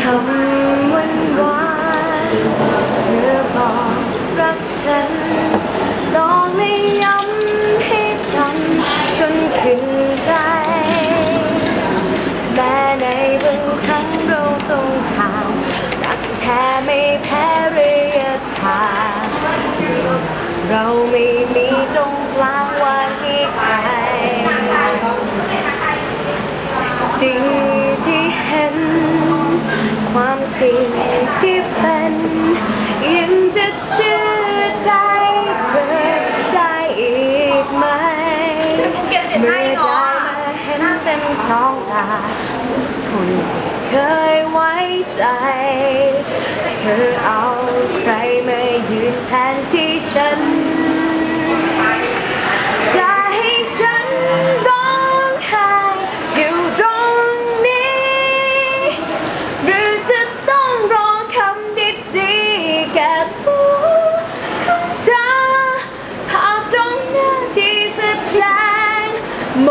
คำหวานหวานๆเธอบอกรักฉันลองไม่ย้ำให้จำจนขึ้นใจ แม้ในบางครั้งเราต้องห่างรักแท้ไม่แพ้ระยะทางเราไม่มีตรงกลางวางให้ใครสิ่ง จริงที่เป็นยังจะเชื่อใจเธอได้อีกไหมเมื่อได้มาเห็นเต็มสองตาคนที่เคยไว้ใจ เธอเอาใครมายืนแทนที่ฉัน งหม